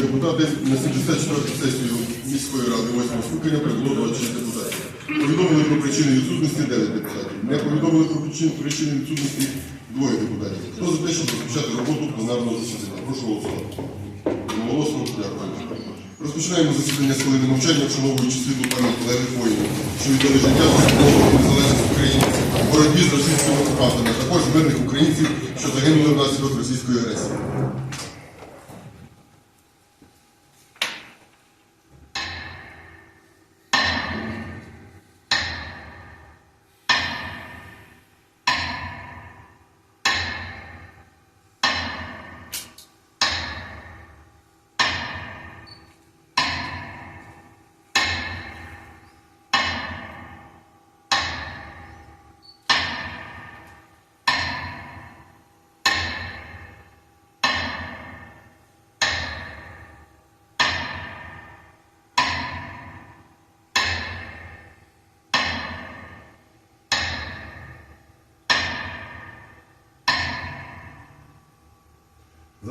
депутати на 74 сесію міської ради 8 скликання прибуло 26 депутатів. Повідомили про причини відсутності 9 депутатів. Не повідомили про причини, відсутності двоє депутатів. Хто за те, щоб розпочати роботу пленарного засідання? Прошу голосувати. Одноголосно дякую. Розпочинаємо засідання з хвилини мовчання, вшановуючи світлу пам'ять Леви воїнів, що віддали життя за свободу незалежність України в боротьбі з російськими окупантами, а також мирних українців, що загинули внаслідок російської агресії.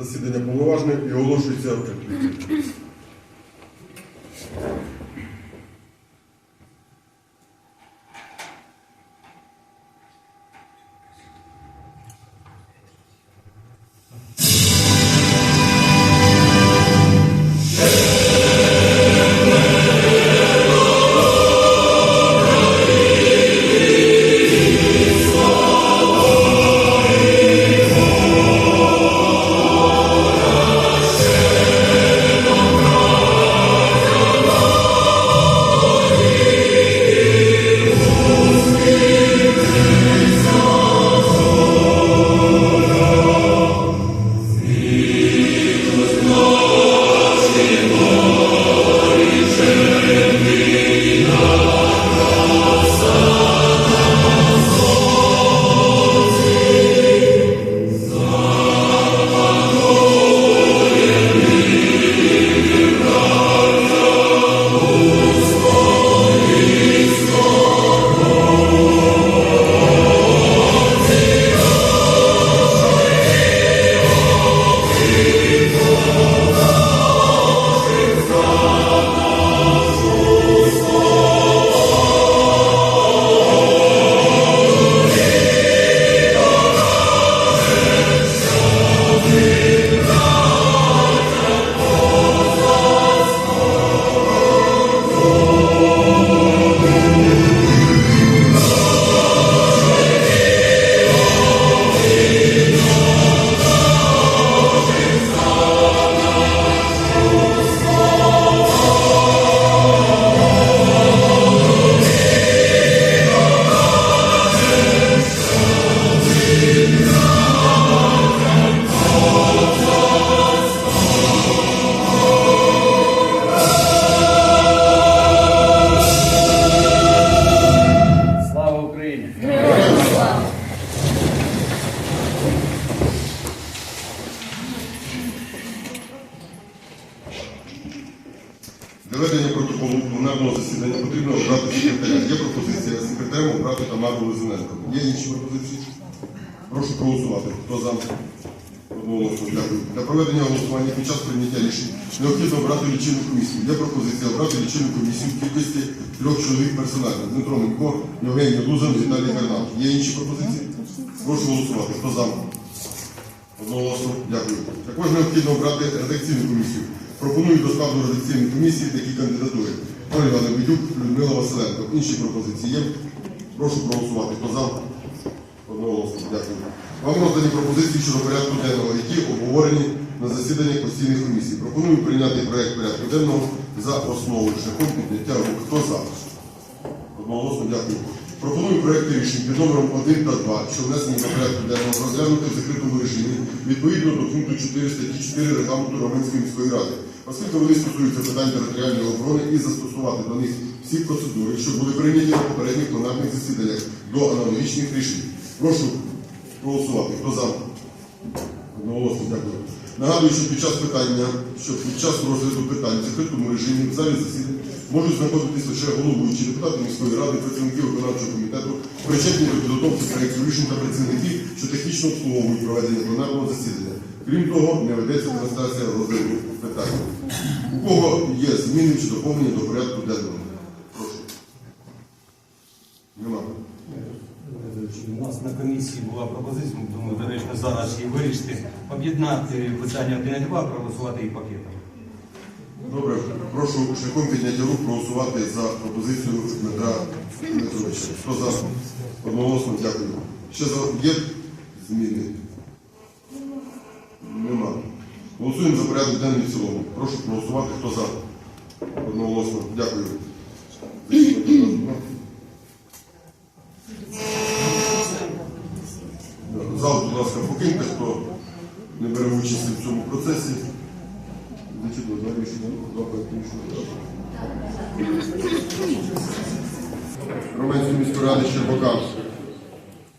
Засідання повноважне і оголошується відкритим. Хто за? Одноголосно. Дякую. Для проведення голосування під час прийняття рішень необхідно обрати лічильну комісію. Є пропозиція обрати лічильну комісію в кількості трьох чоловік персонально. Дмитро Минько, Євгеній Лузан, Віталій Карнал. Є інші пропозиції? Прошу голосувати. Хто за? Одноголосно. Дякую. Також необхідно обрати редакційну комісію. Пропоную до складу редакційної комісії такі кандидатури. Ольга Лебедюк, Людмила Василенко. Інші пропозиції є. Прошу проголосувати. Хто за? Одноголосно. Дякую. Вам роздані пропозиції щодо порядку денного, які обговорені на засіданнях постійних комісій. Пропоную прийняти проект порядку денного за основу шляхом підняття рук. Хто за? Одноголосно дякую. Пропоную проекти рішень під номером 1 та 2, що внесені до порядку денного розглянути в закритому режимі відповідно до пункту 4 статті 4 регламенту Романської міської ради, оскільки вони стосуються питань територіальної оборони і застосувати до них всі процедури, що були прийняті на попередніх пленарних засіданнях до аналогічних рішень. Прошу проголосувати. Хто за? Одноголосно дякую. Нагадую, що під час питання, що під час розгляду питань в закритому режимі в залі засідань можуть знаходитись лише головуючі депутати міської ради, працівники виконавчого комітету, причетні до підготовки проєктів рішень та працівники, що технічно обслуговують проведення пленарного засідання. Крім того, не ведеться трансляція розгляду питань. У кого є зміни чи доповнення до порядку денного? Прошу. Нема. У нас на комісії була пропозиція, думаю, доречно зараз її вирішити, об'єднати питання 1 і 2, проголосувати їх пакетом. Добре, прошу шляхом підняття рук проголосувати за пропозицію Дмитра Дмитровича. Хто за? Одноголосно дякую. Ще за є зміни? Нема. Голосуємо за порядок денний в цілому. Прошу проголосувати. Хто за? Одноголосно. Дякую. Зал, будь ласка, покиньте, хто не бере участь в цьому процесі. Зачитую два рішення, Романської міської ради Щербака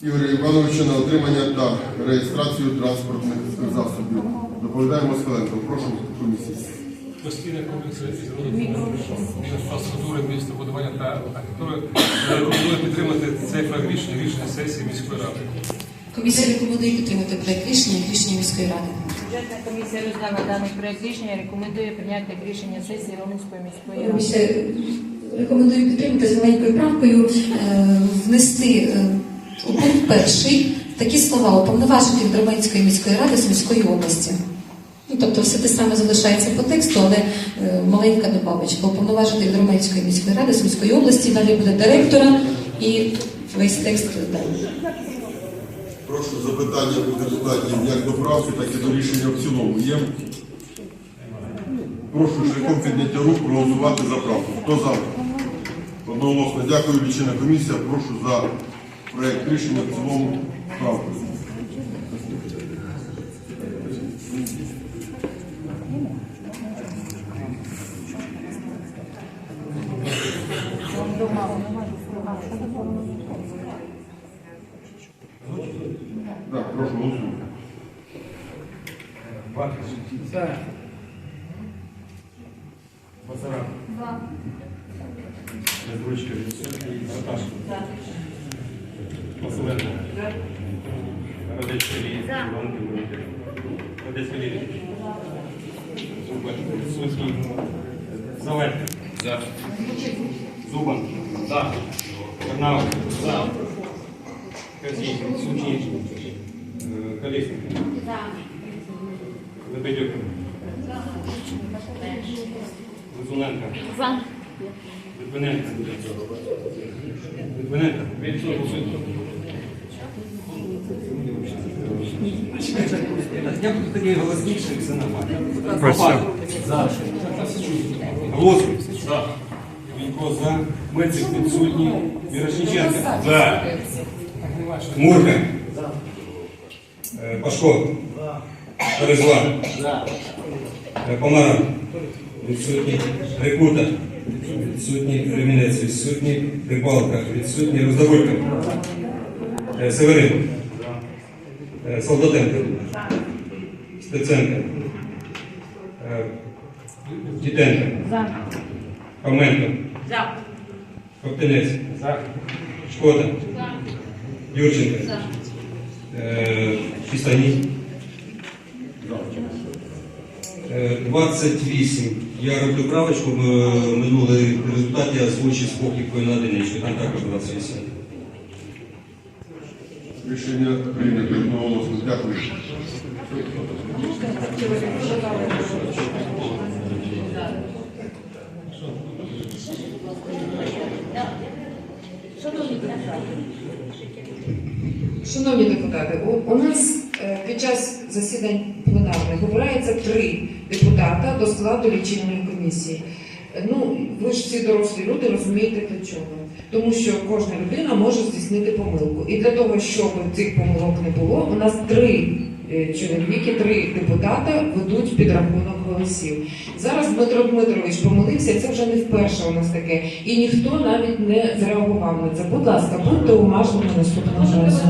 Ігоря Івановича на отримання та реєстрацію транспортних засобів. Доповідає Москаленко. Прошу комісії. Постійна комісія із інфраструктури, містобудування та архітектури рекомендує підтримати цей проект рішення, рішення сесії міської ради. Комісія рекомендує підтримати проект рішення рішення міської ради. Бюджетна комісія розглянула даний проект рішення. Рекомендує прийняти рішення сесії Романської міської ради. Комісія рекомендує підтримати з маленькою правкою е, внести е, у пункт перший такі слова уповноважити Романської міської ради з міської області. Ну, тобто все те саме залишається по тексту, але е, маленька добавочка. Уповноважити від Романської міської ради з міської області, далі буде директора і весь текст далі. Прошу запитання у депутатів як до правки, так і до рішення в цілому. Є? Прошу шляхом підняття рук проголосувати за правку. Хто за? Одноголосно. Дякую, лічильна комісія. Прошу за проект рішення в цілому правку. Так, прошу голосуйте. Бахтич. За. Базарак. Безручка. Наташа. Василенко. Радець Сергій. Радець Валерій. Зубан. Сухий. Зеленка. За. Зубан. За. Карнавов. За. Казій. Сухий. Колесник. Лебедюк. Лизуненко. За. Литвиненко. Литвиненко. Я буду такий голосніший, все нормально. Пропад. За. Голосуй. За. Вінько за. Мельцик відсутній. Мірошниченко. За. Мурка. Е, Пашко. Перезла. Е, Помара. Відсутній. Рекута. Відсутній. Ремінець. Відсутній. Рибалка. Відсутній. Роздоволька. Е, Северин. Солдатенко. Стеценко. Діденко. За. Хоменко. Коптенець. Шкода. Юрченко. Е, Е, 28. Я роблю правочку. Минулий результат я озвучив з покіпкою на одиничку. Там також 28. Рішення прийнято одноголосно. Дякую. Шановні депутати, у, у нас е, під час засідань пленарних обирається три депутата до складу лічильної комісії. Е, Ну, ви ж всі дорослі люди розумієте для чого. Тому що кожна людина може здійснити помилку. І для того, щоб цих помилок не було, у нас три е, чоловіки, три депутата ведуть підрахунок голосів. Зараз Дмитро Дмитрович помилився, це вже не вперше у нас таке. І ніхто навіть не зреагував на це. Будь ласка, будьте уважними наступного разу.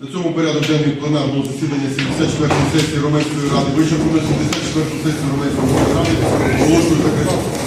На цьому порядок денний пленарного засідання 74-ї сесії Романської ради. Вичерпано 74-ту сесію Романської ради. Оголошую закритою.